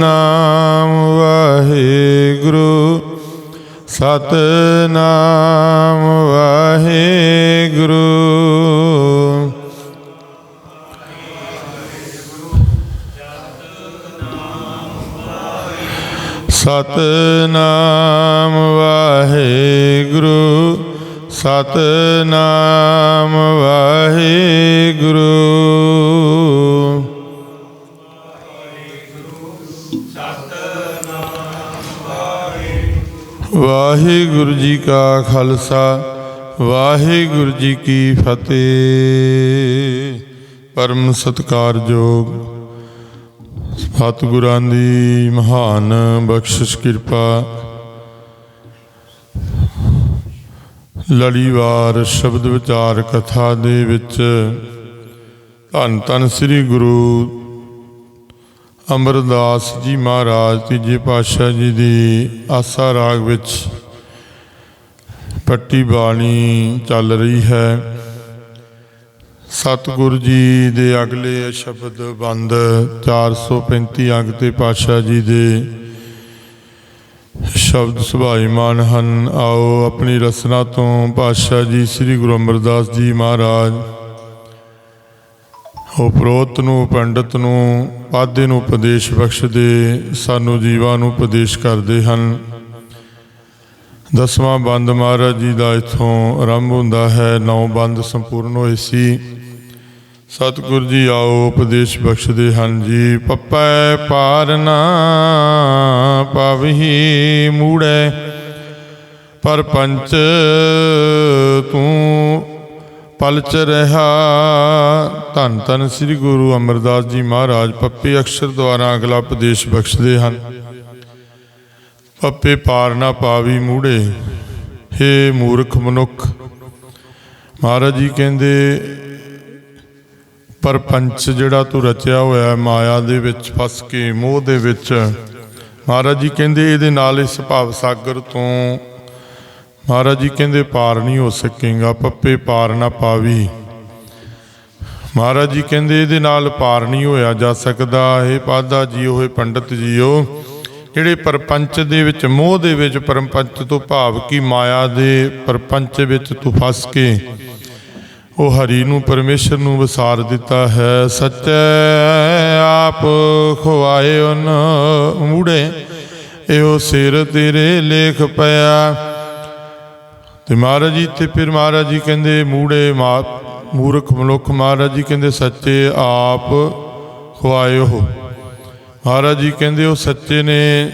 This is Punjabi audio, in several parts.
ਨਾਮ ਵਾਹਿਗੁਰੂ ਸਤਨਾਮ ਕਾ ਖਾਲਸਾ, ਵਾਹਿਗੁਰੂ ਜੀ ਕੀ ਫਤਿਹ। ਪਰਮ ਸਤਕਾਰਯੋਗ ਸਤਿਗੁਰਾਂ ਦੀ ਮਹਾਨ ਬਖਸ਼ਿਸ਼ ਕਿਰਪਾ। ਲੜੀਵਾਰ ਸ਼ਬਦ ਵਿਚਾਰ ਕਥਾ ਦੇ ਵਿੱਚ ਧੰਨ ਧੰਨ ਸ੍ਰੀ ਗੁਰੂ ਅਮਰਦਾਸ ਜੀ ਮਹਾਰਾਜ ਤੀਜੇ ਪਾਤਸ਼ਾਹ ਜੀ ਦੀ ਆਸਾ ਰਾਗ ਵਿੱਚ ਪੱਟੀ ਬਾਣੀ ਚੱਲ ਰਹੀ ਹੈ। ਸਤਿਗੁਰੂ ਜੀ ਦੇ ਅਗਲੇ ਸ਼ਬਦ ਬੰਦ 435 ਅੰਗ ਤੇ ਪਾਤਸ਼ਾਹ ਜੀ ਦੇ ਸ਼ਬਦ ਸੁਭਾਈਮਾਨ ਹਨ। ਆਓ ਆਪਣੀ ਰਸਨਾ ਤੋਂ ਪਾਤਸ਼ਾਹ ਜੀ ਸ੍ਰੀ ਗੁਰੂ ਅਮਰਦਾਸ ਜੀ ਮਹਾਰਾਜ ਉਪਰੋਤ ਨੂੰ, ਪੰਡਤ ਨੂੰ ਪਾਦੇ ਨੂੰ ਉਪਦੇਸ਼ ਬਖਸ਼ਦੇ, ਸਾਨੂੰ ਜੀਵਾਂ ਨੂੰ ਉਪਦੇਸ਼ ਕਰਦੇ ਹਨ। ਦਸਵਾਂ ਬੰਦ ਮਹਾਰਾਜ ਜੀ ਦਾ ਇਥੋਂ ਆਰੰਭ ਹੁੰਦਾ ਹੈ, ਨੌ ਬੰਦ ਸੰਪੂਰਨ ਹੋਏ ਸੀ। ਸਤਿਗੁਰ ਜੀ ਆਓ ਉਪਦੇਸ਼ ਬਖਸ਼ਦੇ ਹਨ ਜੀ, ਪੱਪੈ ਪਾਰਨਾ ਪਵਹੀ ਮੂੜੇ, ਪਰ ਪੰਚ ਤੂੰ ਪਲਚ ਰਹਾ। ਧੰਨ ਧੰਨ ਸ੍ਰੀ ਗੁਰੂ ਅਮਰਦਾਸ ਜੀ ਮਹਾਰਾਜ, ਪੱਪੇ ਅਕਸ਼ਰ ਦੁਆਰਾ ਅਗਲਾ ਉਪਦੇਸ਼ ਬਖਸ਼ਦੇ ਹਨ। ਪੱਪੇ ਪਾਰ ਨਾ ਪਾਵੀ ਮੂੜੇ। ਹੇ ਮੂਰਖ ਮਨੁੱਖ, ਮਹਾਰਾਜ ਜੀ ਕਹਿੰਦੇ, ਪਰਪੰਚ ਜਿਹੜਾ ਤੂੰ ਰਚਿਆ ਹੋਇਆ ਮਾਇਆ ਦੇ ਵਿੱਚ ਫਸ ਕੇ, ਮੋਹ ਦੇ ਵਿੱਚ, ਮਹਾਰਾਜ ਜੀ ਕਹਿੰਦੇ ਇਹਦੇ ਨਾਲ ਇਸ ਭਾਵ ਸਾਗਰ ਤੋਂ, ਮਹਾਰਾਜ ਜੀ ਕਹਿੰਦੇ ਪਾਰ ਨਹੀਂ ਹੋ ਸਕੇਗਾ, ਪੱਪੇ ਪਾਰ ਨਾ ਪਾਵੀ। ਮਹਾਰਾਜ ਜੀ ਕਹਿੰਦੇ ਇਹਦੇ ਨਾਲ ਪਾਰ ਨਹੀਂ ਹੋਇਆ ਜਾ ਸਕਦਾ। ਇਹ ਪਾਦਾ ਜੀਓ ਹੋਏ ਪੰਡਤ ਜੀਓ ਜਿਹੜੇ ਪਰਪੰਚ ਦੇ ਵਿੱਚ, ਮੋਹ ਦੇ ਵਿੱਚ ਪਰਪੰਚ ਤੋਂ ਭਾਵ ਕੀ ਮਾਇਆ ਦੇ ਪਰਪੰਚ ਵਿੱਚ ਤੂੰ ਫਸ ਕੇ ਉਹ ਹਰੀ ਨੂੰ ਪਰਮੇਸ਼ਰ ਨੂੰ ਵਿਸਾਰ ਦਿੱਤਾ ਹੈ। ਸੱਚ ਆਪ ਖਵਾਏ ਉਨ ਮੂੜੇ, ਇਹੋ ਸਿਰ ਤੇਰੇ ਲੇਖ ਪਿਆ। ਤੇ ਮਹਾਰਾਜ ਜੀ, ਤੇ ਫਿਰ ਮਹਾਰਾਜ ਜੀ ਕਹਿੰਦੇ, ਮੂੜੇ ਮਾ, ਮੂਰਖ ਮਨੁੱਖ ਮਹਾਰਾਜ ਜੀ ਕਹਿੰਦੇ, ਸੱਚੇ ਆਪ ਖਵਾਏ ਹੋ। ਮਹਾਰਾਜ ਜੀ ਕਹਿੰਦੇ, ਉਹ ਸੱਚੇ ਨੇ,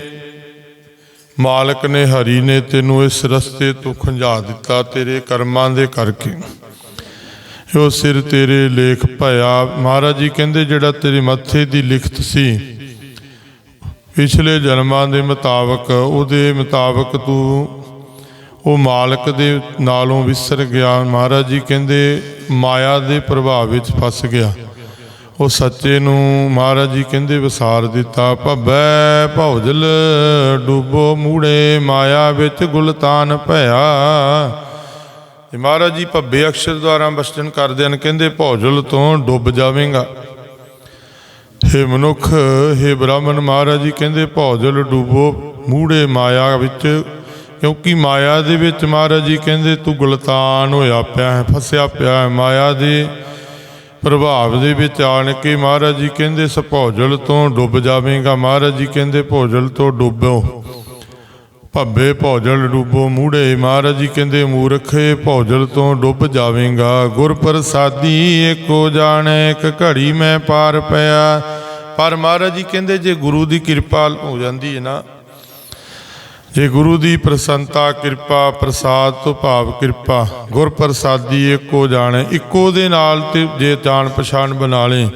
ਮਾਲਕ ਨੇ, ਹਰੀ ਨੇ ਤੈਨੂੰ ਇਸ ਰਸਤੇ ਤੋਂ ਖੰਝਾ ਦਿੱਤਾ ਤੇਰੇ ਕਰਮਾਂ ਦੇ ਕਰਕੇ। ਉਹ ਸਿਰ ਤੇਰੇ ਲੇਖ ਭਇਆ। ਮਹਾਰਾਜ ਜੀ ਕਹਿੰਦੇ, ਜਿਹੜਾ ਤੇਰੇ ਮੱਥੇ ਦੀ ਲਿਖਤ ਸੀ, ਪਿਛਲੇ ਜਨਮਾਂ ਦੇ ਮੁਤਾਬਕ, ਉਹਦੇ ਮੁਤਾਬਕ ਤੂੰ ਉਹ ਮਾਲਕ ਦੇ ਨਾਲੋਂ ਵਿਸਰ ਗਿਆ। ਮਹਾਰਾਜ ਜੀ ਕਹਿੰਦੇ, ਮਾਇਆ ਦੇ ਪ੍ਰਭਾਵ ਵਿੱਚ ਫਸ ਗਿਆ। ਉਹ ਸੱਚੇ ਨੂੰ ਮਹਾਰਾਜ ਜੀ ਕਹਿੰਦੇ ਵਿਸਾਰ ਦਿੱਤਾ ਭੱਬੈ ਭੌਜਲ ਡੂਬੋ ਮੂੜੇ, ਮਾਇਆ ਵਿੱਚ ਗੁਲਤਾਨ ਭਇਆ। ਤੇ ਮਹਾਰਾਜ ਜੀ ਭੱਬੇ ਅਕਸ਼ਰ ਦੁਆਰਾ ਬਚਨ ਕਰਦੇ ਹਨ, ਕਹਿੰਦੇ ਭੌਜਲ ਤੋਂ ਡੁੱਬ ਜਾਵੇਂਗਾ। ਹੇ ਮਨੁੱਖ, ਹੇ ਬ੍ਰਾਹਮਣ, ਮਹਾਰਾਜ ਜੀ ਕਹਿੰਦੇ ਭੌਜਲ ਡੂਬੋ ਮੂੜੇ, ਮਾਇਆ ਵਿੱਚ, ਕਿਉਂਕਿ ਮਾਇਆ ਦੇ ਵਿੱਚ ਮਹਾਰਾਜ ਜੀ ਕਹਿੰਦੇ ਤੂੰ ਗੁਲਤਾਨ ਹੋਇਆ ਪਿਆ ਹੈ, ਫਸਿਆ ਪਿਆ ਹੈ, ਮਾਇਆ ਦੇ ਪ੍ਰਭਾਵ ਦੇ ਵਿੱਚ ਆਣ ਕੇ ਮਹਾਰਾਜ ਜੀ ਕਹਿੰਦੇ ਸ ਭੌਜਲ ਤੋਂ ਡੁੱਬ ਜਾਵੇਂਗਾ। ਮਹਾਰਾਜ ਜੀ ਕਹਿੰਦੇ, ਭੌਜਲ ਤੋਂ ਡੁੱਬੋ। ਭੱਬੇ ਭੌਜਲ ਡੁੱਬੋ, ਮੂੜੇ। ਮਹਾਰਾਜ ਜੀ ਕਹਿੰਦੇ, ਮੂਰਖੇ, ਭੌਜਲ ਤੋਂ ਡੁੱਬ ਜਾਵੇਂਗਾ। ਗੁਰ ਪ੍ਰਸਾਦੀ ਏਕੋ ਜਾਣੈ, ਇੱਕ ਘੜੀ ਮੈਂ ਪਾਰ ਪਿਆ। ਪਰ ਮਹਾਰਾਜ ਜੀ ਕਹਿੰਦੇ, ਜੇ ਗੁਰੂ ਦੀ ਕਿਰਪਾ ਹੋ ਜਾਂਦੀ ਹੈ ਨਾ ਜੇ ਗੁਰੂ ਦੀ ਪ੍ਰਸੰਤਾ, ਕਿਰਪਾ, ਪ੍ਰਸਾਦ ਤੋਂ ਭਾਵ ਕਿਰਪਾ, ਗੁਰ ਪ੍ਰਸਾਦੀ ਇੱਕੋ ਜਾਣੇ, ਇੱਕੋ ਦੇ ਨਾਲ ਤੇ ਜੇ ਜਾਣ ਪਛਾਣ ਬਣਾ ਲੇ,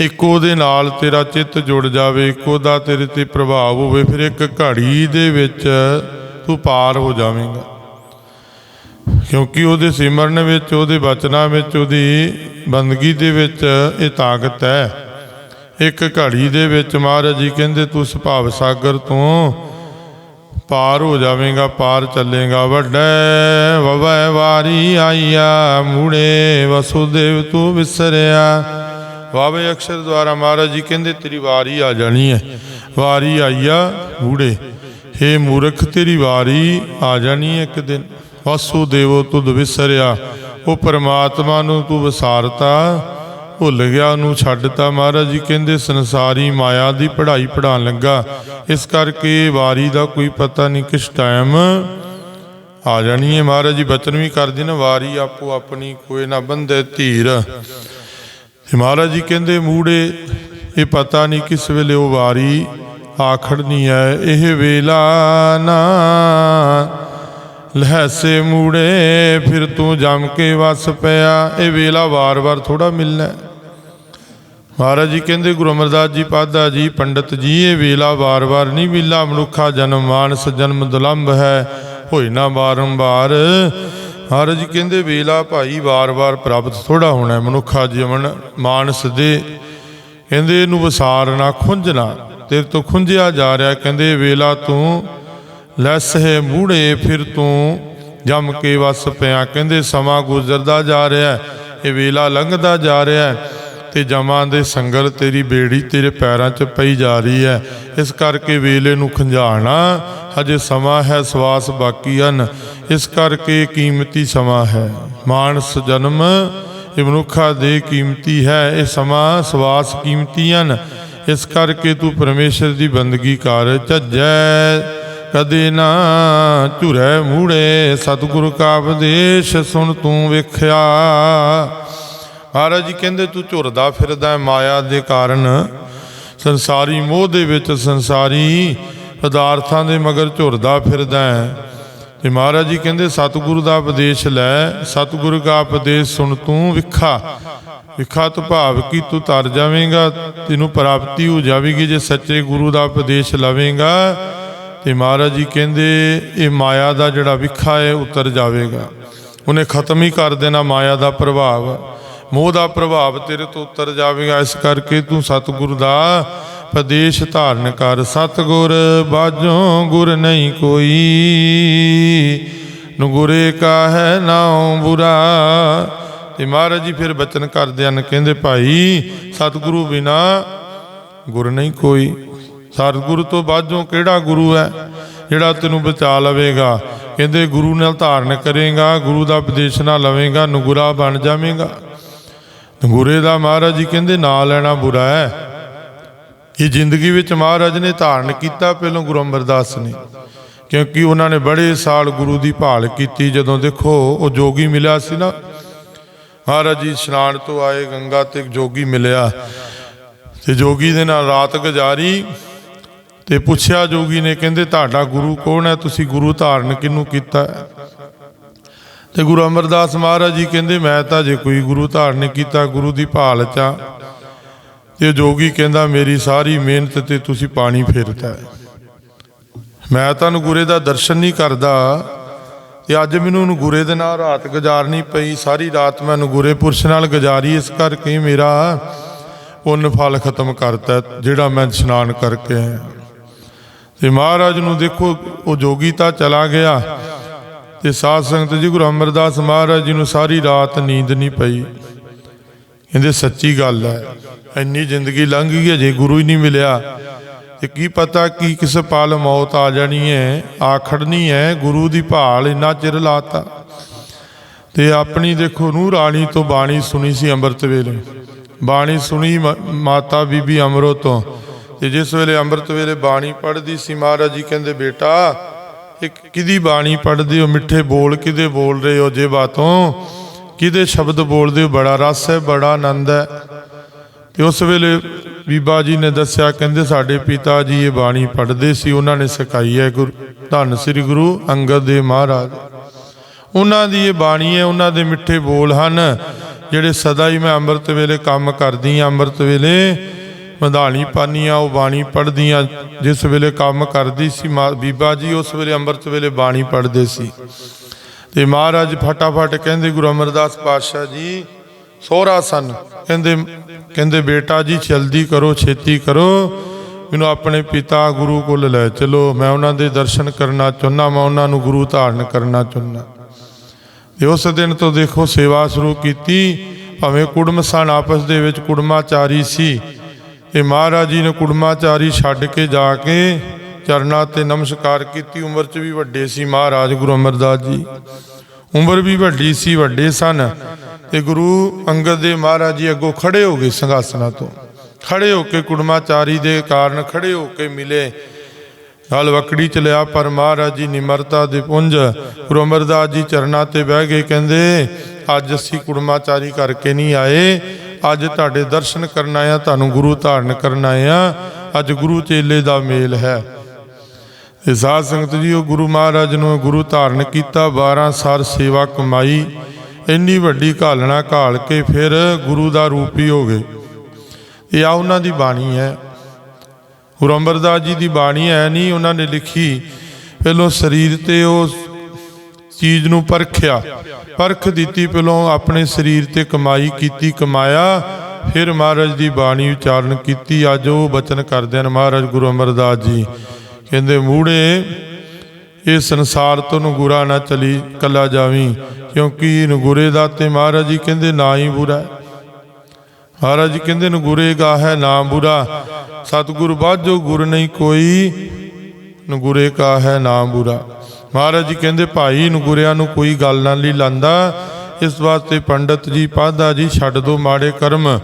ਇੱਕੋ ਦੇ ਨਾਲ ਤੇਰਾ ਚਿੱਤ ਜੁੜ ਜਾਵੇ, ਇੱਕੋ ਦਾ ਤੇਰੇ ਤੇ ਪ੍ਰਭਾਵ ਹੋਵੇ, ਫਿਰ ਇੱਕ ਘੜੀ ਦੇ ਵਿੱਚ ਤੂੰ ਪਾਰ ਹੋ ਜਾਵੇਂਗਾ। ਕਿਉਂਕਿ ਉਹਦੇ ਸਿਮਰਨ ਵਿੱਚ, ਉਹਦੇ ਬਚਨਾਂ ਵਿੱਚ, ਉਹਦੀ ਬੰਦਗੀ ਦੇ ਵਿੱਚ ਇਹ ਤਾਕਤ ਹੈ। ਇੱਕ ਘੜੀ ਦੇ ਵਿੱਚ ਮਹਾਰਾਜ ਜੀ ਕਹਿੰਦੇ, ਤੂੰ ਸੁਭਾਵ ਸਾਗਰ ਤੋਂ ਪਾਰ ਹੋ ਜਾਵੇਂਗਾ, ਪਾਰ ਚੱਲੇਗਾ। ਵੱਡੇ ਵਵੈ ਵਾਰੀ ਆਈਆ, ਮੂੜੇ ਵਸੁਦੇਵ ਤੂੰ ਵਿਸਰਿਆ। ਵਾਵੇ ਅਕਸ਼ਰ ਦੁਆਰਾ ਮਹਾਰਾਜ ਜੀ ਕਹਿੰਦੇ, ਤੇਰੀ ਵਾਰੀ ਆ ਜਾਣੀ ਹੈ। ਵਾਰੀ ਆਈਆ, ਮੂੜੇ। ਹੇ ਮੂਰਖ, ਤੇਰੀ ਵਾਰੀ ਆ ਜਾਣੀ ਹੈ ਇੱਕ ਦਿਨ। ਵਾਸੂ ਦੇਵੋ ਵਿਸਰਿਆ। ਉਹ ਪਰਮਾਤਮਾ ਨੂੰ ਤੂੰ ਵਿਸਾਰਤਾ। ਭੁੱਲ ਗਿਆ ਉਹਨੂੰ ਛੱਡਤਾ ਮਹਾਰਾਜ ਜੀ ਕਹਿੰਦੇ, ਸੰਸਾਰੀ ਮਾਇਆ ਦੀ ਪੜ੍ਹਾਈ ਪੜਾਉਣ ਲੱਗਾ। ਇਸ ਕਰਕੇ ਵਾਰੀ ਦਾ ਕੋਈ ਪਤਾ ਨਹੀਂ ਕਿਸ ਟਾਈਮ ਆ ਜਾਣੀ ਹੈ। ਮਹਾਰਾਜ ਜੀ ਬਚਨ ਵੀ ਕਰਦੇ ਨੇ ਵਾਰੀ ਆਪੋ ਆਪਣੀ ਕੋਈ ਨਾ ਬੰਦੇ ਧੀਰ। ਤੇ ਮਹਾਰਾਜ ਜੀ ਕਹਿੰਦੇ, ਮੂੜੇ, ਇਹ ਪਤਾ ਨਹੀਂ ਕਿਸ ਵੇਲੇ ਉਹ ਵਾਰੀ ਆਖੜਨੀ ਹੈ। ਇਹ ਵੇਲਾ ਨਾ ਲਹਸੇ ਮੂੜੇ, ਫਿਰ ਤੂੰ ਜਮ ਕੇ ਵਸ ਪਿਆ। ਇਹ ਵੇਲਾ ਵਾਰ-ਵਾਰ ਥੋੜਾ ਮਿਲਣਾ ਮਹਾਰਾਜ ਜੀ ਕਹਿੰਦੇ, ਗੁਰੂ ਅਮਰਦਾਸ ਜੀ, ਪਾਦਾ ਜੀ, ਪੰਡਤ ਜੀ, ਇਹ ਵੇਲਾ ਵਾਰ-ਵਾਰ ਨਹੀਂ ਮਿਲਣਾ ਮਨੁੱਖਾ ਜਨਮ ਮਾਨਸ ਜਨਮ ਦੁਲੰਭ ਹੈ, ਹੋਈ ਨਾ ਬਾਰੰਬਾਰ ਮਹਾਰਾਜ ਜੀ ਕਹਿੰਦੇ, ਵੇਲਾ ਭਾਈ ਵਾਰ-ਵਾਰ ਪ੍ਰਾਪਤ ਥੋੜਾ ਹੋਣਾ ਮਨੁੱਖਾ ਜੀਵਨ ਮਾਨਸ ਦੇ। ਕਹਿੰਦੇ, ਇਹਨੂੰ ਵਿਸਾਰਨਾ ਖੁੰਝਣਾ, ਤੇਰੇ ਤੋਂ ਖੁੰਝਿਆ ਜਾ ਰਿਹਾ ਕਹਿੰਦੇ, ਵੇਲਾ ਤੂੰ ਲੈਸ ਹੈ ਮੂੜੇ, ਫਿਰ ਤੂੰ ਜੰਮ ਕੇ ਵਸ ਪਿਆ। ਕਹਿੰਦੇ, ਸਮਾਂ ਗੁਜ਼ਰਦਾ ਜਾ ਰਿਹਾ ਇਹ ਵੇਲਾ ਲੰਘਦਾ ਜਾ ਰਿਹਾ ਤੇ ਜਮਾਂ ਦੇ ਸੰਗਲ ਤੇਰੀ ਬੇੜੀ ਤੇਰੇ ਪੈਰਾਂ 'ਚ ਪਈ ਜਾ ਰਹੀ ਹੈ ਇਸ ਕਰਕੇ ਵੇਲੇ ਨੂੰ ਖੰਝਾਣਾ, ਹਜੇ ਸਮਾਂ ਹੈ, ਸਵਾਸ ਬਾਕੀ ਹਨ। ਇਸ ਕਰਕੇ ਕੀਮਤੀ ਸਮਾਂ ਹੈ। ਮਾਨਸ ਜਨਮ, ਇਹ ਮਨੁੱਖਾ ਦੇ ਕੀਮਤੀ ਹੈ। ਇਹ ਸਮਾਂ, ਸਵਾਸ ਕੀਮਤੀ ਹਨ। ਇਸ ਕਰਕੇ ਤੂੰ ਪਰਮੇਸ਼ਰ ਦੀ ਬੰਦਗੀ ਕਰ ਝੱਜੈ। ਕਦੇ ਨਾ ਝੁਰੈ ਮੂੜੇ। ਸਤਿਗੁਰੂ ਕਾ ਉਪਦੇਸ਼ ਸੁਣ ਤੂੰ ਵੇਖਿਆ। ਮਹਾਰਾਜ ਜੀ ਕਹਿੰਦੇ, ਤੂੰ ਝੁਰਦਾ ਫਿਰਦਾ ਮਾਇਆ ਦੇ ਕਾਰਨ। ਸੰਸਾਰੀ ਮੋਹ ਦੇ ਵਿੱਚ ਸੰਸਾਰੀ ਪਦਾਰਥਾਂ ਦੇ ਮਗਰ ਝੁਰਦਾ ਫਿਰਦਾ ਹੈ। ਤੇ ਮਹਾਰਾਜ ਜੀ ਕਹਿੰਦੇ, ਸਤਿਗੁਰੂ ਦਾ ਉਪਦੇਸ਼ ਲੈ, ਸਤਿਗੁਰੂ ਦਾ ਉਪਦੇਸ਼ ਸੁਣ ਤੂੰ ਵਿਖਾ। ਵਿਖਾ ਤੋਂ ਭਾਵ ਕੀ ਤੂੰ ਤਰ ਜਾਵੇਂਗਾ, ਤੈਨੂੰ ਪ੍ਰਾਪਤੀ ਹੋ ਜਾਵੇਗੀ ਜੇ ਸੱਚੇ ਗੁਰੂ ਦਾ ਉਪਦੇਸ਼ ਲਵੇਂਗਾ। ਤੇ ਮਹਾਰਾਜ ਜੀ ਕਹਿੰਦੇ, ਇਹ ਮਾਇਆ ਦਾ ਜਿਹੜਾ ਵਿਖਾ ਹੈ ਉਤਰ ਜਾਵੇਗਾ। ਉਹਨੇ ਖਤਮ ਹੀ ਕਰ ਦੇਣਾ ਮਾਇਆ ਦਾ ਪ੍ਰਭਾਵ। ਮੋਹ ਦਾ ਪ੍ਰਭਾਵ ਤੇਰੇ ਤੋਂ ਉਤਰ ਜਾਵੇਗਾ, ਇਸ ਕਰਕੇ ਤੂੰ ਸਤਿਗੁਰ ਦਾ ਉਪਦੇਸ਼ ਧਾਰਨ ਕਰ। ਸਤਿਗੁਰ, ਬਾਝੋਂ ਗੁਰ ਨਹੀਂ ਕੋਈ। ਨਗੁਰੇ ਕਾ ਹੈ ਨਾਉ ਬੁਰਾ। ਤੇ ਮਹਾਰਾਜ ਜੀ ਫਿਰ ਬਚਨ ਕਰਦੇ ਹਨ, ਕਹਿੰਦੇ ਭਾਈ, ਸਤਿਗੁਰੂ ਬਿਨਾ ਗੁਰ ਨਹੀਂ ਕੋਈ। ਸਤਿਗੁਰੂ ਤੋਂ ਬਾਝੋਂ ਕਿਹੜਾ ਗੁਰੂ ਹੈ ਜਿਹੜਾ ਤੈਨੂੰ ਬਚਾ ਲਵੇਗਾ? ਕਹਿੰਦੇ ਗੁਰੂ ਨਾਲ ਧਾਰਨ ਕਰੇਗਾ, ਗੁਰੂ ਦਾ ਉਪਦੇਸ਼ ਨਾ ਲਵੇਗਾ, ਨਗੁਰਾ ਬਣ ਜਾਵੇਂਗਾ। ਨਗੁਰੇ ਦਾ ਮਹਾਰਾਜ ਜੀ ਕਹਿੰਦੇ, ਨਾਂ ਲੈਣਾ ਬੁਰਾ ਹੈ। ਇਹ ਜ਼ਿੰਦਗੀ ਵਿੱਚ ਮਹਾਰਾਜ ਨੇ ਧਾਰਨ ਕੀਤਾ, ਪਹਿਲੋਂ ਗੁਰੂ ਅਮਰਦਾਸ ਨੇ। ਕਿਉਂਕਿ ਉਹਨਾਂ ਨੇ ਬੜੇ ਸਾਲ ਗੁਰੂ ਦੀ ਭਾਲ ਕੀਤੀ, ਜਦੋਂ ਦੇਖੋ, ਉਹ ਜੋਗੀ ਮਿਲਿਆ ਸੀ ਨਾ। ਮਹਾਰਾਜ ਜੀ ਇਸ਼ਨਾਨ ਤੋਂ ਆਏ, ਗੰਗਾ ਤੇ ਜੋਗੀ ਮਿਲਿਆ। ਤੇ ਜੋਗੀ ਦੇ ਨਾਲ ਰਾਤ ਗੁਜ਼ਾਰੀ, ਤੇ ਪੁੱਛਿਆ ਜੋਗੀ ਨੇ, ਕਹਿੰਦੇ, ਤੁਹਾਡਾ ਗੁਰੂ ਕੌਣ ਹੈ? ਤੁਸੀਂ ਗੁਰੂ ਧਾਰਨ ਕਿਹਨੂੰ ਕੀਤਾ? ਤੇ ਗੁਰੂ ਅਮਰਦਾਸ ਮਹਾਰਾਜ ਜੀ ਕਹਿੰਦੇ, ਮੈਂ ਤਾਂ ਜੇ ਕੋਈ ਗੁਰੂ ਧਾਰਨ ਕੀਤਾ, ਗੁਰੂ ਦੀ ਭਾਲ ਚ ਤੇ ਜੋਗੀ ਕਹਿੰਦਾ, ਮੇਰੀ ਸਾਰੀ ਮਿਹਨਤ ਤੇ ਤੁਸੀਂ ਪਾਣੀ ਫੇਰਤਾ ਮੈਂ ਤੁਹਾਨੂੰ ਗੁਰੇ ਦਾ ਦਰਸ਼ਨ ਨਹੀਂ ਕਰਦਾ। ਤੇ ਅੱਜ ਮੈਨੂੰ ਗੁਰੇ ਦੇ ਨਾਲ ਰਾਤ ਗੁਜ਼ਾਰਨੀ ਪਈ। ਸਾਰੀ ਰਾਤ ਮੈਂ ਗੁਰੇ ਪੁਰਸ਼ ਨਾਲ ਗੁਜ਼ਾਰੀ, ਇਸ ਕਰਕੇ ਮੇਰਾ ਪੁੰਨ ਫਲ ਖਤਮ ਕਰਤਾ, ਜਿਹੜਾ ਮੈਂ ਇਸ਼ਨਾਨ ਕਰਕੇ ਆਇਆ। ਤੇ ਮਹਾਰਾਜ ਨੂੰ ਦੇਖੋ, ਉਹ ਜੋਗੀ ਤਾਂ ਚਲਾ ਗਿਆ। ਤੇ ਸਾਧ ਸੰਗਤ ਜੀ ਗੁਰੂ ਅਮਰਦਾਸ ਮਹਾਰਾਜ ਜੀ ਨੂੰ ਸਾਰੀ ਰਾਤ ਨੀਂਦ ਨਹੀਂ ਪਈ। ਕਹਿੰਦੇ, ਸੱਚੀ ਗੱਲ ਹੈ, ਇੰਨੀ ਜ਼ਿੰਦਗੀ ਲੰਘ ਗਈ ਜੇ ਗੁਰੂ ਹੀ ਨਹੀਂ ਮਿਲਿਆ, ਤੇ ਕੀ ਪਤਾ ਕੀ ਕਿਸ ਪਲ ਮੌਤ ਆ ਜਾਣੀ ਹੈ ਆਖੜਨੀ ਹੈ, ਗੁਰੂ ਦੀ ਭਾਲ ਇੰਨਾ ਚਿਰ ਲਾਤਾ। ਤੇ ਆਪਣੀ ਦੇਖੋ ਨੂੰ ਰਾਣੀ ਤੋਂ ਬਾਣੀ ਸੁਣੀ ਸੀ ਅੰਮ੍ਰਿਤ ਵੇਲੇ। ਬਾਣੀ ਸੁਣੀ ਮਾਤਾ ਬੀਬੀ ਅਮਰੋ ਤੋਂ। ਤੇ ਜਿਸ ਵੇਲੇ ਅੰਮ੍ਰਿਤ ਵੇਲੇ ਬਾਣੀ ਪੜ੍ਹਦੀ ਸੀ, ਮਹਾਰਾਜ ਜੀ ਕਹਿੰਦੇ, ਬੇਟਾ ਇਹ ਕਿਹਦੀ ਬਾਣੀ ਪੜ੍ਹਦੇ ਹੋ, ਮਿੱਠੇ ਬੋਲ ਕਿਹਦੇ ਬੋਲ ਰਹੇ ਹੋ ਜੇ ਬਾਤੋਂ? ਕਿਹਦੇ ਸ਼ਬਦ ਬੋਲਦੇ ਹੋ? ਬੜਾ ਰਸ ਹੈ, ਬੜਾ ਆਨੰਦ ਹੈ। ਤੇ ਉਸ ਵੇਲੇ ਬੀਬਾ ਜੀ ਨੇ ਦੱਸਿਆ, ਕਹਿੰਦੇ ਸਾਡੇ ਪਿਤਾ ਜੀ ਇਹ ਬਾਣੀ ਪੜ੍ਹਦੇ ਸੀ, ਉਹਨਾਂ ਨੇ ਸਿਖਾਈ ਹੈ ਗੁਰੂ, ਧੰਨ ਸ੍ਰੀ ਗੁਰੂ ਅੰਗਦ ਦੇਵ ਮਹਾਰਾਜ। ਉਹਨਾਂ ਦੀ ਇਹ ਬਾਣੀ ਹੈ, ਉਹਨਾਂ ਦੇ ਮਿੱਠੇ ਬੋਲ ਹਨ, ਜਿਹੜੇ ਸਦਾ ਹੀ ਮੈਂ ਅੰਮ੍ਰਿਤ ਵੇਲੇ ਕੰਮ ਕਰਦੀ ਹਾਂ, ਅੰਮ੍ਰਿਤ ਵੇਲੇ ਮਧਾਣੀ ਪਾਨੀਆਂ, ਉਹ ਬਾਣੀ ਪੜ੍ਹਦੀਆਂ। ਜਿਸ ਵੇਲੇ ਕੰਮ ਕਰਦੀ ਸੀ, ਮਾਂ- ਬੀਬਾ ਜੀ ਉਸ ਵੇਲੇ ਅੰਮ੍ਰਿਤ ਵੇਲੇ ਬਾਣੀ ਪੜ੍ਹਦੇ ਸੀ। ਤੇ ਮਹਾਰਾਜ ਫਟਾਫਟ ਕਹਿੰਦੇ, ਗੁਰੂ ਅਮਰਦਾਸ ਪਾਤਸ਼ਾਹ ਜੀ, ਸੋਹਰਾ ਸਨ। ਕਹਿੰਦੇ ਕਹਿੰਦੇ, ਬੇਟਾ ਜੀ, ਜਲਦੀ ਕਰੋ, ਛੇਤੀ ਕਰੋ। ਮੈਨੂੰ ਆਪਣੇ ਪਿਤਾ ਗੁਰੂ ਕੋਲ ਲੈ ਚਲੋ। ਮੈਂ ਉਹਨਾਂ ਦੇ ਦਰਸ਼ਨ ਕਰਨਾ ਚਾਹੁੰਦਾ, ਮੈਂ ਉਹਨਾਂ ਨੂੰ ਗੁਰੂ ਧਾਰਨ ਕਰਨਾ ਚਾਹੁੰਦਾ। ਤੇ ਉਸ ਦਿਨ ਤੋਂ ਦੇਖੋ, ਸੇਵਾ ਸ਼ੁਰੂ ਕੀਤੀ। ਭਾਵੇਂ ਕੁੜਮ ਸਨ ਆਪਸ ਦੇ ਵਿੱਚ ਕੁੜਮਾਚਾਰੀ ਸੀ ਇਹ ਮਹਾਰਾਜ ਜੀ ਨੇ ਕੁੜਮਾਚਾਰੀ ਛੱਡ ਕੇ ਜਾ ਕੇ ਚਰਨਾਂ ਤੇ ਨਮਸਕਾਰ ਕੀਤੀ। ਉਮਰ 'ਚ ਵੀ ਵੱਡੇ ਸੀ ਮਹਾਰਾਜ ਗੁਰੂ ਅਮਰਦਾਸ ਜੀ। ਉਮਰ ਵੀ ਵੱਡੀ ਸੀ, ਵੱਡੇ ਸਨ। ਤੇ ਗੁਰੂ ਅੰਗਦ ਦੇ ਮਹਾਰਾਜ ਜੀ ਅੱਗੋਂ ਖੜੇ ਹੋ ਗਏ ਸੰਘਾਸਨਾਂ ਤੋਂ। ਖੜੇ ਹੋ ਕੇ ਕੁੜਮਾਚਾਰੀ ਦੇ ਕਾਰਨ ਖੜੇ ਹੋ ਕੇ ਮਿਲੇ। ਨਾਲ ਵਕੜੀ ਚ ਲਿਆ, ਪਰ ਮਹਾਰਾਜ ਜੀ ਨਿਮਰਤਾ ਦੇ ਪੁੰਜ ਗੁਰੂ ਅਮਰਦਾਸ ਜੀ ਚਰਨਾਂ ਤੇ ਬਹਿ ਗਏ। ਕਹਿੰਦੇ, ਅੱਜ ਅਸੀਂ ਕੁੜਮਾਚਾਰੀ ਕਰਕੇ ਨਹੀਂ ਆਏ। ਅੱਜ ਤੁਹਾਡੇ ਦਰਸ਼ਨ ਕਰਨ ਆਏ ਆ ਤੁਹਾਨੂੰ ਗੁਰੂ ਧਾਰਨ ਕਰਨ ਆਏ ਅੱਜ ਗੁਰੂ ਚੇਲੇ ਦਾ ਮੇਲ ਹੈ। ਇਹ ਸਾਧ ਸੰਗਤ ਜੀ, ਉਹ ਗੁਰੂ ਮਹਾਰਾਜ ਨੂੰ ਗੁਰੂ ਧਾਰਨ ਕੀਤਾ 12 ਸਾਲ ਸੇਵਾ ਕਮਾਈ, ਇੰਨੀ ਵੱਡੀ ਘਾਲਣਾ ਘਾਲ ਕੇ ਫਿਰ ਗੁਰੂ ਦਾ ਰੂਪ ਹੀ ਹੋ ਗਏ। ਇਹ ਆ ਉਹਨਾਂ ਦੀ ਬਾਣੀ ਹੈ। ਗੁਰੂ ਅਮਰਦਾਸ ਜੀ ਦੀ ਬਾਣੀ ਹੈ, ਨਹੀਂ ਉਹਨਾਂ ਨੇ ਲਿਖੀ, ਪਹਿਲੋਂ ਸਰੀਰ ਤੇ ਉਹ ਚੀਜ਼ ਨੂੰ ਪਰਖਿਆ। ਪਰਖ ਦਿੱਤੀ, ਪਹਿਲੋਂ ਆਪਣੇ ਸਰੀਰ ਤੇ ਕਮਾਈ ਕੀਤੀ, ਕਮਾਇਆ, ਫਿਰ ਮਹਾਰਾਜ ਦੀ ਬਾਣੀ ਉਚਾਰਨ ਕੀਤੀ। ਅੱਜ ਉਹ ਬਚਨ ਕਰਦੇ ਹਨ, ਮਹਾਰਾਜ ਗੁਰੂ ਅਮਰਦਾਸ ਜੀ। ਕਹਿੰਦੇ, ਮੂੜੇ, ਇਹ ਸੰਸਾਰ ਤੋਂ ਨਗੁਰਾ ਨਾ ਚਲੀ, ਕੱਲਾ ਜਾਵੀਂ, ਕਿਉਂਕਿ ਨਗੁਰੇ ਦਾ ਤੇ ਮਹਾਰਾਜ ਜੀ ਕਹਿੰਦੇ, ਨਾ ਹੀ ਬੁਰਾ ਮਹਾਰਾਜ ਜੀ ਕਹਿੰਦੇ, ਨਗੁਰੇ ਗਾ ਹੈ, ਨਾ ਬੁਰਾ। ਸਤਿਗੁਰ ਬਾਝੋ, ਗੁਰ ਨਹੀਂ ਕੋਈ, ਨਗੁਰੇ ਕਾ ਹੈ, ਨਾ ਬੁਰਾ। ਮਹਾਰਾਜ ਜੀ ਕਹਿੰਦੇ, ਭਾਈ ਨੂੰ ਗੁਰਿਆਂ ਨੂੰ ਕੋਈ ਗੱਲ ਨਾਲ ਨਹੀਂ ਲਾਂਦਾ। ਇਸ ਵਾਸਤੇ ਪੰਡਤ ਜੀ, ਪਾਧਾ ਜੀ ਛੱਡ ਦੋ ਮਾੜੇ ਕਰਮ।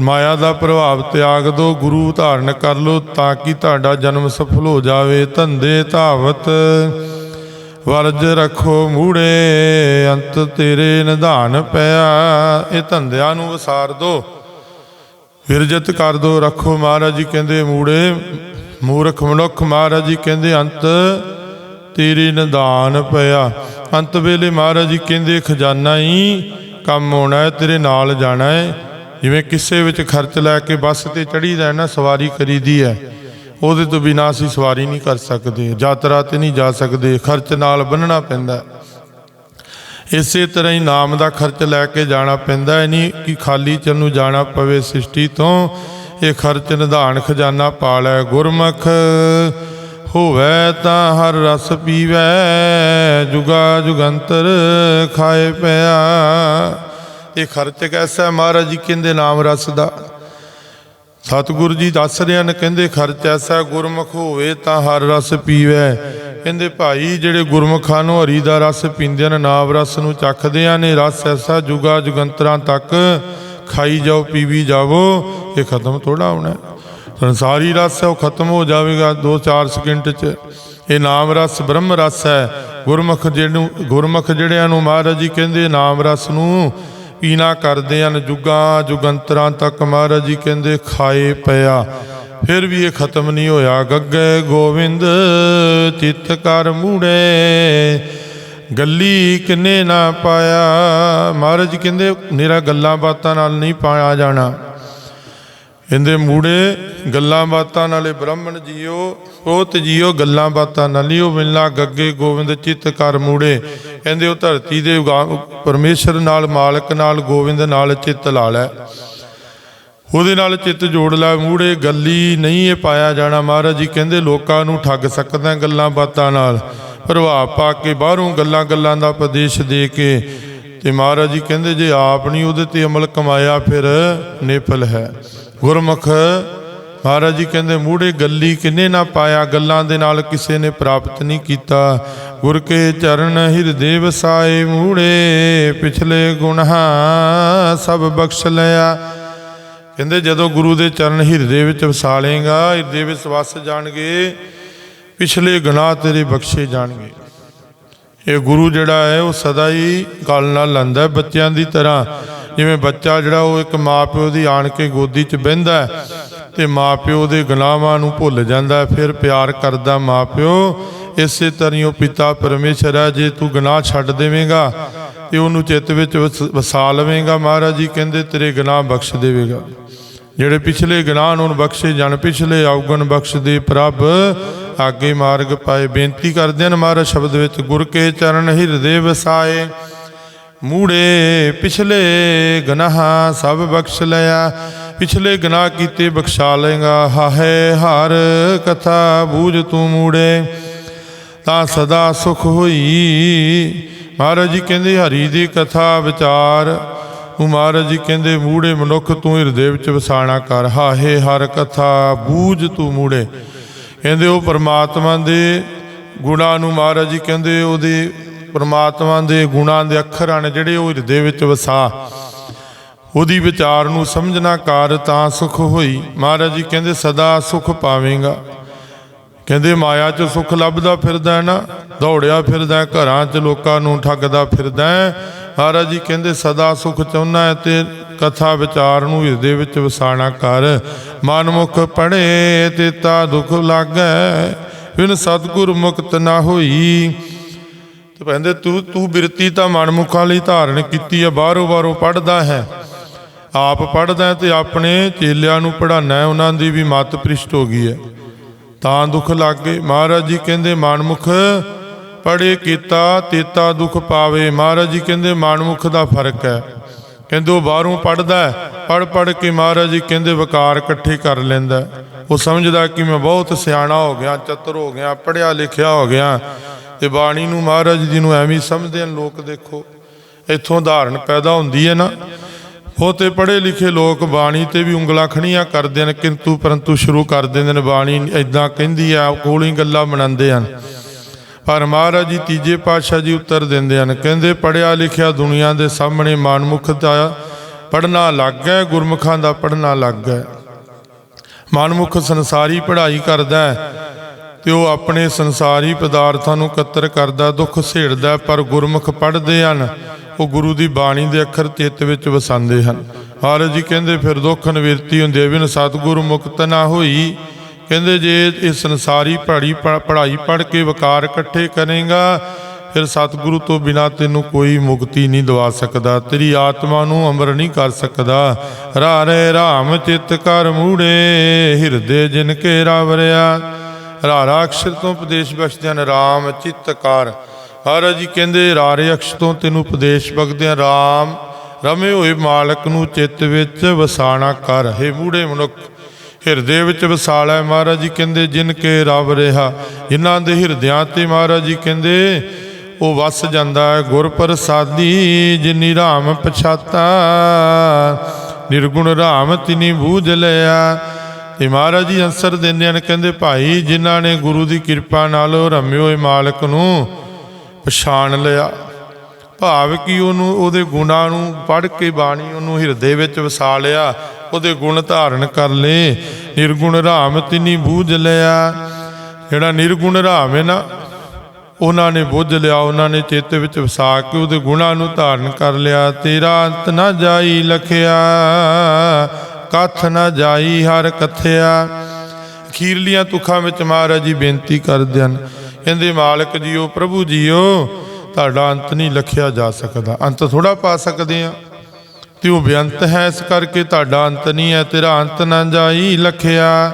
ਮਾਇਆ ਦਾ ਪ੍ਰਭਾਵ ਤਿਆਗ ਦੋ, ਗੁਰੂ ਧਾਰਨ ਕਰ ਲੋ ਤਾਂ ਕਿ ਤੁਹਾਡਾ ਜਨਮ ਸਫਲ ਹੋ ਜਾਵੇ। ਧੰਦੇ ਧਾਵਤ, ਵਰਜ ਰੱਖੋ ਮੂੜੇ, ਅੰਤ ਤੇਰੇ ਨਿਧਾਨ ਪਿਆ। ਇਹ ਧੰਦਿਆਂ ਨੂੰ ਵਸਾਰ ਦੋ, ਵਿਰਜਤ ਕਰ ਦੋ, ਰੱਖੋ ਮਹਾਰਾਜ ਜੀ ਕਹਿੰਦੇ ਮੂੜੇ। ਮੂਰਖ ਮਨੁੱਖ ਮਹਾਰਾਜ ਜੀ ਕਹਿੰਦੇ, ਅੰਤ ਤੇਰੇ ਨਿਦਾਨ ਪਿਆ। ਅੰਤ ਵੇਲੇ ਮਹਾਰਾਜ ਜੀ ਕਹਿੰਦੇ, ਖਜ਼ਾਨਾ ਹੀ ਕੰਮ ਹੋਣਾ ਹੈ ਤੇਰੇ ਨਾਲ ਜਾਣਾ ਹੈ ਜਿਵੇਂ ਕਿਸੇ ਵਿੱਚ ਖਰਚ ਲੈ ਕੇ ਬੱਸ ਤੇ ਚੜੀਦਾ ਹੈ ਨਾ, ਸਵਾਰੀ ਕਰੀਦੀ ਹੈ ਉਹਦੇ ਤੋਂ ਬਿਨਾਂ ਅਸੀਂ ਸਵਾਰੀ ਨਹੀਂ ਕਰ ਸਕਦੇ। ਯਾਤਰਾ ਤੇ ਨਹੀਂ ਜਾ ਸਕਦੇ। ਖਰਚ ਨਾਲ ਬੰਨਣਾ ਪੈਂਦਾ ਇਸੇ ਤਰ੍ਹਾਂ ਹੀ ਨਾਮ ਦਾ ਖਰਚ ਲੈ ਕੇ ਜਾਣਾ ਪੈਂਦਾ ਹੈ ਨਹੀਂ ਕਿ ਖਾਲੀ ਚੰਨ ਨੂੰ ਜਾਣਾ ਪਵੇ ਸ੍ਰਿਸ਼ਟੀ ਤੋਂ। ਇਹ ਖਰਚ ਨਿਧਾਨ ਖਜ਼ਾਨਾ ਪਾਲੈ ਗੁਰਮੁਖ ਹੋਵੇ ਤਾਂ ਹਰ ਰਸ ਪੀਵੈ, ਜੁਗਾ ਜੁਗੰਤਰ ਖਾਏ ਪਿਆ। ਇਹ ਖਰਚ ਕੈਸਾ ਮਹਾਰਾਜ ਜੀ, ਕਹਿੰਦੇ ਨਾਮ ਰਸ ਦਾ। ਸਤਿਗੁਰੂ ਜੀ ਦੱਸ ਰਹੇ ਹਨ, ਕਹਿੰਦੇ ਖਰਚ ਐਸਾ ਗੁਰਮੁਖ ਹੋਵੇ ਤਾਂ ਹਰ ਰਸ ਪੀਵੇ। ਕਹਿੰਦੇ ਭਾਈ, ਜਿਹੜੇ ਗੁਰਮੁਖਾਂ ਨੂੰ ਹਰੀ ਦਾ ਰਸ ਪੀਂਦੇ ਨੇ ਨਾਮ ਰਸ ਨੂੰ ਚੱਖਦੇ ਆ ਨੇ ਰਸ ਐਸਾ ਜੁਗਾ ਜੁਗੰਤਰਾਂ ਤੱਕ ਖਾਈ ਜਾਓ, ਪੀਵੀ ਜਾਵੋ, ਇਹ ਖਤਮ ਥੋੜਾ ਹੋਣਾ। ਸੰਸਾਰੀ ਰਸ ਹੈ, ਉਹ ਖਤਮ ਹੋ ਜਾਵੇਗਾ 2-4 ਸਕਿੰਟ ਚ। ਇਹ ਨਾਮ ਰਸ ਬ੍ਰਹਮ ਰਸ ਹੈ। ਗੁਰਮੁਖ ਜਿਹਨੂੰ, ਗੁਰਮੁਖ ਜਿਹੜਿਆਂ ਨੂੰ ਮਹਾਰਾਜ ਜੀ ਕਹਿੰਦੇ ਨਾਮ ਰਸ ਨੂੰ ਪੀਣਾ ਕਰਦੇ ਹਨ ਜੁਗਾਂ ਜੁਗੰਤਰਾਂ ਤੱਕ ਮਹਾਰਾਜ ਜੀ ਕਹਿੰਦੇ ਖਾਏ ਪਿਆ। ਫਿਰ ਵੀ ਇਹ ਖਤਮ ਨਹੀਂ ਹੋਇਆ। ਗੱਗੇ ਗੋਵਿੰਦ ਚਿੱਤ ਕਰ ਮੂੜੇ, ਗੱਲੀ ਕਿੰਨੇ ਨਾ ਪਾਇਆ। ਮਹਾਰਾਜ ਜੀ ਕਹਿੰਦੇ, ਮੇਰਾ ਗੱਲਾਂ ਬਾਤਾਂ ਨਾਲ ਨਹੀਂ ਪਾਇਆ ਜਾਣਾ। ਕਹਿੰਦੇ ਮੂੜੇ ਗੱਲਾਂ ਬਾਤਾਂ ਨਾਲੇ ਬ੍ਰਾਹਮਣ ਜੀਓ ਉਹ ਜੀਓ, ਗੱਲਾਂ ਬਾਤਾਂ ਨਾਲ ਹੀ ਉਹ ਮਿਲਣਾ ਗੱਗੇ ਗੋਬਿੰਦ ਚਿੱਤ ਕਰ ਮੂੜੇ। ਕਹਿੰਦੇ ਉਹ ਧਰਤੀ ਦੇ ਉਗਾ- ਪਰਮੇਸ਼ਰ ਨਾਲ ਮਾਲਕ ਨਾਲ ਗੋਬਿੰਦ ਨਾਲ ਚਿੱਤ ਲਾ ਲੈ। ਉਹਦੇ ਨਾਲ ਚਿੱਤ ਜੋੜ ਲੈ ਮੂੜੇ, ਗੱਲੀ ਨਹੀਂ ਇਹ ਪਾਇਆ ਜਾਣਾ ਮਹਾਰਾਜ ਜੀ। ਕਹਿੰਦੇ ਲੋਕਾਂ ਨੂੰ ਠੱਗ ਸਕਦਾ ਗੱਲਾਂ ਬਾਤਾਂ ਨਾਲ। ਪ੍ਰਭਾਵ ਪਾ ਕੇ ਬਾਹਰੋਂ ਗੱਲਾਂ ਗੱਲਾਂ ਦਾ ਉਪਦੇਸ਼ ਦੇ ਕੇ। ਤੇ ਮਹਾਰਾਜ ਜੀ ਕਹਿੰਦੇ ਜੇ ਆਪ ਨਹੀਂ ਉਹਦੇ ਤੇ ਅਮਲ ਕਮਾਇਆ ਫਿਰ ਨਿਫਲ ਹੈ। ਗੁਰਮੁਖ, ਮਹਾਰਾਜ ਜੀ ਕਹਿੰਦੇ, ਮੂੜੇ ਗੱਲੀ ਕਿੰਨੇ ਨਾ ਪਾਇਆ, ਗੱਲਾਂ ਦੇ ਨਾਲ ਕਿਸੇ ਨੇ ਪ੍ਰਾਪਤ ਨਹੀਂ ਕੀਤਾ। ਗੁਰ ਕੇ ਚਰਨ ਹਿਰਦੇ ਵਸਾਏ, ਮੂੜੇ ਪਿਛਲੇ ਗੁਨਾਹ ਸਭ ਬਖਸ਼ ਲਿਆ। ਕਹਿੰਦੇ, ਜਦੋਂ ਗੁਰੂ ਦੇ ਚਰਨ ਹਿਰਦੇ ਵਿੱਚ ਵਸਾ ਲੇਗਾ ਹਿਰਦੇ ਵਿੱਚ ਵਸ ਜਾਣਗੇ, ਪਿਛਲੇ ਗੁਨਾਹ ਤੇਰੇ ਬਖਸ਼ੇ ਜਾਣਗੇ। ਇਹ ਗੁਰੂ ਜਿਹੜਾ ਹੈ, ਉਹ ਸਦਾ ਹੀ ਗੱਲ ਨਾਲ ਲੰਦਾ ਬੱਚਿਆਂ ਦੀ ਤਰ੍ਹਾਂ। ਜਿਵੇਂ ਬੱਚਾ ਜਿਹੜਾ ਉਹ ਇੱਕ ਮਾਪਿਓ ਦੀ ਆਣ ਕੇ ਗੋਦੀ 'ਚ ਬਹਿੰਦਾ ਹੈ ਤੇ ਮਾਪਿਓ ਦੇ ਗੁਨਾਹਾਂ ਨੂੰ ਭੁੱਲ ਜਾਂਦਾ ਫਿਰ ਪਿਆਰ ਕਰਦਾ ਮਾਪਿਓ, ਇਸੇ ਤਰ੍ਹਾਂ ਹੀ ਉਹ ਪਿਤਾ ਪਰਮੇਸ਼ਰ ਹੈ, ਜੇ ਤੂੰ ਗੁਨਾਹ ਛੱਡ ਦੇਵੇਂਗਾ ਤੇ ਉਹਨੂੰ ਚਿੱਤ ਵਿੱਚ ਵਸਾ ਲਵੇਂਗਾ ਮਹਾਰਾਜ ਜੀ, ਕਹਿੰਦੇ ਤੇਰੇ ਗੁਨਾਹ ਬਖਸ਼ ਦੇਵੇਗਾ। ਜਿਹੜੇ ਪਿਛਲੇ ਗੁਨਾਹ ਨੂੰ ਬਖਸ਼ੇ ਜਾਣ ਪਿਛਲੇ ਔਗਣ ਬਖਸ਼ ਦੇ ਪ੍ਰਭ, ਆਗੇ ਮਾਰਗ ਪਾਏ। ਬੇਨਤੀ ਕਰਦੇ ਹਨ ਮਹਾਰਾਜ, ਸ਼ਬਦ ਵਿੱਚ ਗੁਰ ਕੇ ਚਰਨ ਹਿਰਦੇ ਵਸਾਏ। ਮੂੜੇ ਪਿਛਲੇ ਗੁਨਾਹ ਸਭ ਬਖਸ਼ ਲਿਆ, ਪਿਛਲੇ ਗੁਨਾਹ ਕੀਤੇ ਬਖਸ਼ਾ ਲੇਗਾ ਹਾਹੇ ਹਰ ਕਥਾ ਬੂਝ ਤੂੰ ਮੂੜੇ, ਤਾਂ ਸਦਾ ਸੁਖ ਹੋਈ। ਮਹਾਰਾਜ ਜੀ ਕਹਿੰਦੇ, ਹਰੀ ਦੀ ਕਥਾ ਵਿਚਾਰ। ਉਹ ਮਹਾਰਾਜ ਜੀ ਕਹਿੰਦੇ, ਮੂੜੇ ਮਨੁੱਖ ਤੂੰ ਹਿਰਦੇ ਵਿੱਚ ਵਸਾਣਾ ਕਰ। ਹਾਹੇ ਹਰ ਕਥਾ ਬੂਝ ਤੂੰ ਮੂੜੇ। ਕਹਿੰਦੇ, ਉਹ ਪਰਮਾਤਮਾ ਦੇ ਗੁਣਾਂ ਨੂੰ ਮਹਾਰਾਜ ਜੀ ਕਹਿੰਦੇ, ਉਹਦੇ ਪਰਮਾਤਮਾ ਦੇ ਗੁਣਾਂ ਦੇ ਅੱਖਰਾਂ ਨੇ ਜਿਹੜੇ ਉਹ ਹਿਰਦੇ ਵਿੱਚ ਵਸਾ, ਉਹਦੀ ਵਿਚਾਰ ਨੂੰ ਸਮਝਣਾ ਕਰ ਤਾਂ ਸੁਖ ਹੋਈ। ਮਹਾਰਾਜ ਜੀ ਕਹਿੰਦੇ, ਸਦਾ ਸੁਖ ਪਾਵੇਂਗਾ। ਕਹਿੰਦੇ, ਮਾਇਆ 'ਚ ਸੁਖ ਲੱਭਦਾ ਫਿਰਦਾ ਨਾ, ਦੌੜਿਆ ਫਿਰਦਾ, ਘਰਾਂ 'ਚ ਲੋਕਾਂ ਨੂੰ ਠੱਗਦਾ ਫਿਰਦਾ ਮਹਾਰਾਜ ਜੀ ਕਹਿੰਦੇ, ਸਦਾ ਸੁਖ ਚਾਹੁੰਦਾ ਹੈ ਤੇ ਕਥਾ ਵਿਚਾਰ ਨੂੰ ਹਿਰਦੇ ਵਿੱਚ ਵਸਾਣਾ ਕਰ। ਮਨਮੁਖ ਪੜੇ ਤੇ ਤਾ ਦੁਖ ਲਾਗੈ, ਬਿਨ ਸਤਿਗੁਰ ਮੁਕਤ ਨਾ ਹੋਈ। ਤੇ ਕਹਿੰਦੇ, ਤੂੰ ਤੂੰ ਬਿਰਤੀ ਤਾਂ ਮਨਮੁਖਾਂ ਲਈ ਧਾਰਨ ਕੀਤੀ ਹੈ ਬਾਹਰੋਂ ਬਾਹਰੋਂ ਪੜਦਾ ਹੈ। ਆਪ ਪੜਦਾ ਤੇ ਆਪਣੇ ਚੇਲਿਆਂ ਨੂੰ ਪੜਾਣਾ ਉਹਨਾਂ ਦੀ ਵੀ ਮਤ ਪ੍ਰਿਸ਼ਟ ਹੋ ਗਈ ਹੈ। ਤਾਂ ਦੁੱਖ ਲੱਗੇ। ਮਹਾਰਾਜ ਜੀ ਕਹਿੰਦੇ, ਮਨਮੁਖ ਪੜੇ ਕੀਤਾ, ਤੇਤਾ ਦੁੱਖ ਪਾਵੇ। ਮਹਾਰਾਜ ਜੀ ਕਹਿੰਦੇ, ਮਨਮੁਖ ਦਾ ਫ਼ਰਕ ਹੈ। ਕਹਿੰਦੇ, ਉਹ ਬਾਹਰੋਂ ਪੜਦਾ ਪੜ ਪੜ ਕੇ ਮਹਾਰਾਜ ਜੀ ਕਹਿੰਦੇ, ਵਿਕਾਰ ਇਕੱਠੇ ਕਰ ਲੈਂਦਾ ਉਹ ਸਮਝਦਾ ਕਿ ਮੈਂ ਬਹੁਤ ਸਿਆਣਾ ਹੋ ਗਿਆ, ਚਤੁਰ ਹੋ ਗਿਆ ਪੜਿਆ ਲਿਖਿਆ ਹੋ ਗਿਆ। ਤੇ ਬਾਣੀ ਨੂੰ ਮਹਾਰਾਜ ਜੀ ਨੂੰ ਐਵੇਂ ਸਮਝਦੇ ਹਨ, ਲੋਕ ਦੇਖੋ। ਇੱਥੋਂ ਉਦਾਹਰਣ ਪੈਦਾ ਹੁੰਦੀ ਹੈ ਨਾ। ਬਹੁਤੇ ਪੜ੍ਹੇ ਲਿਖੇ ਲੋਕ ਬਾਣੀ ਤੇ ਵੀ ਉਂਗਲਾਂ ਖੜੀਆਂ ਕਰਦੇ ਨੇ ਕਿੰਤੂ ਪਰੰਤੂ ਸ਼ੁਰੂ ਕਰ ਦਿੰਦੇ ਨੇ ਬਾਣੀ ਇਦਾਂ ਕਹਿੰਦੀ ਆ, ਕੋਲੀ ਗੱਲਾਂ ਬਣਾਉਂਦੇ ਹਨ। ਪਰ ਮਹਾਰਾਜ ਜੀ ਤੀਜੇ ਪਾਤਸ਼ਾਹ ਜੀ ਉੱਤਰ ਦਿੰਦੇ ਹਨ, ਕਹਿੰਦੇ ਪੜਿਆ ਲਿਖਿਆ ਦੁਨੀਆ ਦੇ ਸਾਹਮਣੇ ਮਾਨਮੁਖ ਦਾ ਪੜਨਾ ਲੱਗ ਹੈ, ਗੁਰਮੁਖਾਂ ਦਾ ਪੜਨਾ ਲੱਗ ਹੈ। ਮਨਮੁਖ ਸੰਸਾਰੀ ਪੜ੍ਹਾਈ ਕਰਦਾ ਹੈ ਤੇ ਉਹ ਆਪਣੇ ਸੰਸਾਰੀ ਪਦਾਰਥਾਂ ਨੂੰ ਇਕੱਤਰ ਕਰਦਾ, ਦੁੱਖ ਸੇੜਦਾ, ਪਰ ਗੁਰਮੁਖ ਪੜ੍ਹਦੇ ਹਨ। ਉਹ ਗੁਰੂ ਦੀ ਬਾਣੀ ਦੇ ਅੱਖਰ ਚਿੱਤ ਵਿੱਚ ਵਸਾਉਂਦੇ ਹਨ। ਮਹਾਰਾਜ ਜੀ ਕਹਿੰਦੇ, ਫਿਰ ਦੁੱਖ ਨਿਵਰਤੀ ਹੁੰਦੇ ਬਿਨ ਸਤਿਗੁਰੂ ਮੁਕਤ ਨਾ ਹੋਈ। ਕਹਿੰਦੇ, ਜੇ ਇਹ ਸੰਸਾਰੀ ਪੜ੍ਹਾਈ ਪੜ੍ਹਾਈ ਪੜ੍ਹ ਕੇ ਵਿਕਾਰ ਇਕੱਠੇ ਕਰੇਗਾ, ਫਿਰ ਸਤਿਗੁਰੂ ਤੋਂ ਬਿਨਾ ਤੈਨੂੰ ਕੋਈ ਮੁਕਤੀ ਨਹੀਂ ਦਵਾ ਸਕਦਾ। ਤੇਰੀ ਆਤਮਾ ਨੂੰ ਅਮਰ ਨਹੀਂ ਕਰ ਸਕਦਾ। ਰਾਰੇ ਰਾਮ ਚਿੱਤ ਕਰ ਮੂੜੇ, ਹਿਰਦੇ ਜਿਨ ਕੇ ਰਵਰਿਆ। ਰਾਰਾ ਅਕਸ਼ਰ ਤੋਂ ਉਪਦੇਸ਼ ਬਖਸ਼ਦਿਆਂ ਰਾਮ ਚਿੱਤ ਕਰ ਮਹਾਰਾਜ ਜੀ ਕਹਿੰਦੇ ਰਾਰੇ ਅਕਸ਼ ਤੋਂ ਤੈਨੂੰ ਉਪਦੇਸ਼ ਬਖਸ਼ਦੇ ਰਾਮ, ਰਮੇ ਹੋਏ ਮਾਲਕ ਨੂੰ ਚਿੱਤ ਵਿੱਚ ਵਸਾਣਾ ਕਰ। ਹੈ ਮੂੜੇ ਮਨੁੱਖ, ਹਿਰਦੇ ਵਿੱਚ ਵਸਾਲਾ ਮਹਾਰਾਜ ਜੀ ਕਹਿੰਦੇ, ਜਿਨ ਕੇ ਰਵ ਰਿਹਾ, ਜਿਨ੍ਹਾਂ ਦੇ ਹਿਰਦਿਆਂ ਤੇ ਮਹਾਰਾਜ ਜੀ ਕਹਿੰਦੇ, ਉਹ ਵਸ ਜਾਂਦਾ ਹੈ ਗੁਰ ਪ੍ਰਸਾਦੀ, ਜਿਨੀ ਰਾਮ ਪਛਾਤਾ। ਨਿਰਗੁਣ ਰਾਮ ਤਿਨੀ ਬੂਝ ਲਿਆ। ਤੇ ਮਹਾਰਾਜ ਜੀ ਅੰਸਰ ਦਿੰਦੇ ਹਨ ਕਹਿੰਦੇ, ਭਾਈ, ਜਿਨ੍ਹਾਂ ਨੇ ਗੁਰੂ ਦੀ ਕਿਰਪਾ ਨਾਲ ਉਹ ਰਮੇ ਹੋਏ ਮਾਲਕ ਨੂੰ ਪਛਾਣ ਲਿਆ, ਭਾਵ ਕਿ ਉਹਨੂੰ, ਉਹਦੇ ਗੁਣਾਂ ਨੂੰ ਪੜ੍ਹ ਕੇ ਬਾਣੀ ਉਹਨੂੰ ਹਿਰਦੇ ਵਿੱਚ ਵਸਾ ਲਿਆ, ਉਹਦੇ ਗੁਣ ਧਾਰਨ ਕਰ ਲਏ। ਨਿਰਗੁਣ ਰਾਮ ਤਿਨੀ ਬੂਝ ਲਿਆ। ਜਿਹੜਾ ਨਿਰਗੁਣ ਰਾਮ ਹੈ ਨਾ, ਉਹਨਾਂ ਨੇ ਬੁੱਝ ਲਿਆ, ਉਹਨਾਂ ਨੇ ਚਿੱਤ ਵਿੱਚ ਵਸਾ ਕੇ ਉਹਦੇ ਗੁਣਾਂ ਨੂੰ ਧਾਰਨ ਕਰ ਲਿਆ। ਤੇਰਾ ਅੰਤ ਨਾ ਜਾਈ ਲਖਿਆ ਕਥ ਨਾ ਜਾਈ ਹਰ ਕਥਿਆ। ਅਖੀਰਲੀਆਂ ਤੁਖਾਂ ਵਿੱਚ ਮਹਾਰਾਜ ਜੀ ਬੇਨਤੀ ਕਰਦੇ ਹਨ। ਕਹਿੰਦੇ, ਮਾਲਕ ਜੀਓ, ਪ੍ਰਭੂ ਜੀਓ, ਤੁਹਾਡਾ ਅੰਤ ਨਹੀਂ ਲਖਿਆ ਜਾ ਸਕਦਾ। ਅੰਤ ਥੋੜਾ ਪਾ ਸਕਦੇ ਆ ਤੇ ਉਹ ਬੇਅੰਤ ਹੈ ਇਸ ਕਰਕੇ ਤੁਹਾਡਾ ਅੰਤ ਨਹੀਂ ਹੈ, ਤੇਰਾ ਅੰਤ ਨਾ ਜਾਈ ਲਖਿਆ।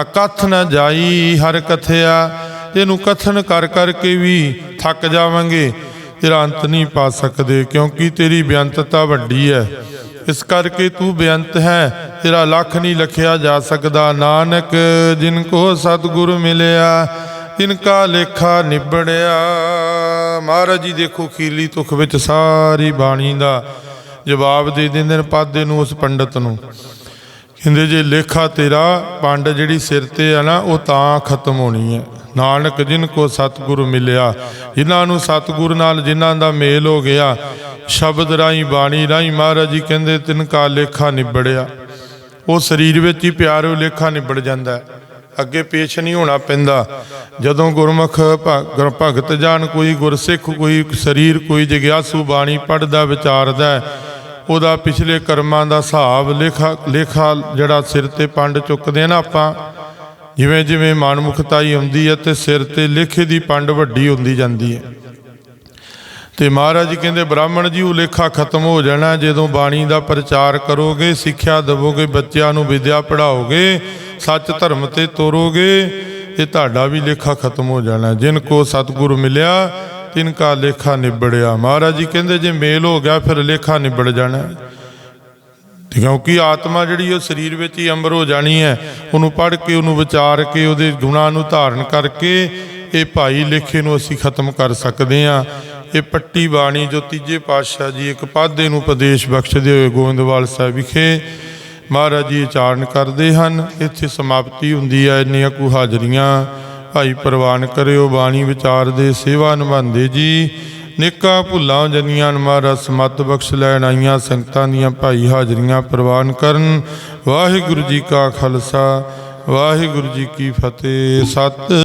ਅਕਥ ਨਾ ਜਾਈ ਹਰ ਕਥਿਆ। ਇਹਨੂੰ ਕਥਨ ਕਰ ਕਰਕੇ ਵੀ ਥੱਕ ਜਾਵਾਂਗੇ। ਤੇਰਾ ਅੰਤ ਨਹੀਂ ਪਾ ਸਕਦੇ, ਕਿਉਂਕਿ ਤੇਰੀ ਬੇਅੰਤਤਾ ਵੱਡੀ ਹੈ। ਇਸ ਕਰਕੇ ਤੂੰ ਬੇਅੰਤ ਹੈ। ਤੇਰਾ ਲੱਖ ਨਹੀਂ ਲਖਿਆ ਜਾ ਸਕਦਾ। ਨਾਨਕ, ਜਿਨ ਕੋ ਸਤਿਗੁਰ ਮਿਲਿਆ ਤਿਨ ਕਾ ਲੇਖਾ ਨਿਬੜਿਆ। ਮਹਾਰਾਜ ਜੀ ਦੇਖੋ ਖੀਰਲੀ ਤੁਖ ਵਿੱਚ ਸਾਰੀ ਬਾਣੀ ਦਾ ਜਵਾਬ ਦੇ ਦਿੰਦੇ ਨੇ ਪਾਦੇ ਨੂੰ ਉਸ ਪੰਡਤ ਨੂੰ। ਕਹਿੰਦੇ, ਜੇ ਲੇਖਾ ਤੇਰਾ ਪੰਡ ਜਿਹੜੀ ਸਿਰ ਤੇ ਆ ਨਾ, ਉਹ ਤਾਂ ਖਤਮ ਹੋਣੀ ਹੈ। ਨਾਨਕ, ਜਿਨ ਕੋ ਸਤਿਗੁਰੂ ਮਿਲਿਆ, ਜਿਨ੍ਹਾਂ ਨੂੰ ਸਤਿਗੁਰ ਨਾਲ ਜਿਨ੍ਹਾਂ ਦਾ ਮੇਲ ਹੋ ਗਿਆ, ਸ਼ਬਦ ਰਾਈ ਬਾਣੀ ਰਾਈ ਮਹਾਰਾਜ ਜੀ ਕਹਿੰਦੇ, ਤਿਨ ਕਾ ਲੇਖਾ ਨਿਬੜਿਆ। ਉਹ ਸਰੀਰ ਵਿੱਚ ਹੀ ਪਿਆਰੋ ਲੇਖਾ ਨਿਬੜ ਜਾਂਦਾ ਹੈ। ਅੱਗੇ ਪੇਸ਼ ਨਹੀਂ ਹੋਣਾ ਪੈਂਦਾ। ਜਦੋਂ ਗੁਰਮੁਖ ਭਗਤ ਜਾਨ ਕੋਈ ਗੁਰਸਿੱਖ, ਕੋਈ ਸਰੀਰ, ਕੋਈ ਜਗਿਆਸੂ ਬਾਣੀ ਪੜਦਾ ਵਿਚਾਰਦਾ ਉਹਦਾ ਪਿਛਲੇ ਕਰਮਾਂ ਦਾ ਹਿਸਾਬ ਲੇਖਾ ਲੇਖਾ ਜਿਹੜਾ ਸਿਰ ਤੇ ਪੰਡ ਚੁੱਕਦੇ ਆ ਨਾ ਆਪਾਂ ਜਿਵੇਂ ਜਿਵੇਂ ਮਨਮੁਖਤਾਈ ਹੁੰਦੀ ਹੈ ਤੇ ਸਿਰ ਤੇ ਲੇਖੇ ਦੀ ਪੰਡ ਵੱਡੀ ਹੁੰਦੀ ਜਾਂਦੀ ਹੈ। ਤੇ ਮਹਾਰਾਜ ਜੀ ਕਹਿੰਦੇ, ਬ੍ਰਾਹਮਣ ਜੀ ਉਹ ਲੇਖਾ ਖਤਮ ਹੋ ਜਾਣਾ। ਜਦੋਂ ਬਾਣੀ ਦਾ ਪ੍ਰਚਾਰ ਕਰੋਗੇ, ਸਿੱਖਿਆ ਦੇਵੋਗੇ, ਬੱਚਿਆਂ ਨੂੰ ਵਿਦਿਆ ਪੜਾਓਗੇ ਸੱਚ ਧਰਮ ਤੇ ਤੋਰੋਗੇ, ਤੇ ਤੁਹਾਡਾ ਵੀ ਲੇਖਾ ਖਤਮ ਹੋ ਜਾਣਾ। ਜਿਨ ਕੋ ਸਤਿਗੁਰੂ ਮਿਲਿਆ, ਤਿਨ ਕਾ ਲੇਖਾ ਨਿਬੜਿਆ। ਮਹਾਰਾਜ ਜੀ ਕਹਿੰਦੇ, ਜੇ ਮੇਲ ਹੋ ਗਿਆ, ਫਿਰ ਲੇਖਾ ਨਿਬੜ ਜਾਣਾ। ਕਿਉਂਕਿ ਆਤਮਾ ਜਿਹੜੀ ਉਹ ਸਰੀਰ ਵਿੱਚ ਹੀ ਅੰਬਰ ਹੋ ਜਾਣੀ ਹੈ। ਉਹਨੂੰ ਪੜ੍ਹ ਕੇ, ਉਹਨੂੰ ਵਿਚਾਰ ਕੇ, ਉਹਦੇ ਗੁਣਾਂ ਨੂੰ ਧਾਰਨ ਕਰਕੇ, ਇਹ ਭਾਈ ਲੇਖੇ ਨੂੰ ਅਸੀਂ ਖਤਮ ਕਰ ਸਕਦੇ ਹਾਂ। ਇਹ ਪੱਟੀ ਬਾਣੀ ਜੋ ਤੀਜੇ ਪਾਤਸ਼ਾਹ ਜੀ ਇੱਕ ਪਾਧੇ ਨੂੰ ਉਪਦੇਸ਼ ਬਖਸ਼ਦੇ ਹੋਏ ਗੋਇੰਦਵਾਲ ਸਾਹਿਬ ਵਿਖੇ ਮਹਾਰਾਜ ਜੀ ਉਚਾਰਨ ਕਰਦੇ ਹਨ। ਇੱਥੇ ਸਮਾਪਤੀ ਹੁੰਦੀ ਹੈ ਇੰਨੀਆਂ ਕੁ ਹਾਜ਼ਰੀਆਂ ਭਾਈ ਪ੍ਰਵਾਨ ਕਰਿਓ। ਬਾਣੀ ਵਿਚਾਰ ਦੇ ਸੇਵਾ ਨਿਭਾਉਂਦੇ ਜੀ। ਨਿੱਕਾ ਭੁੱਲਾਂ ਜਨੀਆਂ ਨੂੰ ਮਹਾਰਾਜ ਸਮਤ ਬਖਸ਼ ਲੈਣ ਆਈਆਂ, ਸੰਗਤਾਂ ਦੀਆਂ ਭਾਈ ਹਾਜ਼ਰੀਆਂ ਪ੍ਰਵਾਨ ਕਰਨ। ਵਾਹਿਗੁਰੂ ਜੀ ਕਾ ਖਾਲਸਾ, ਵਾਹਿਗੁਰੂ ਜੀ ਕੀ ਫਤਿਹ। ਸਤ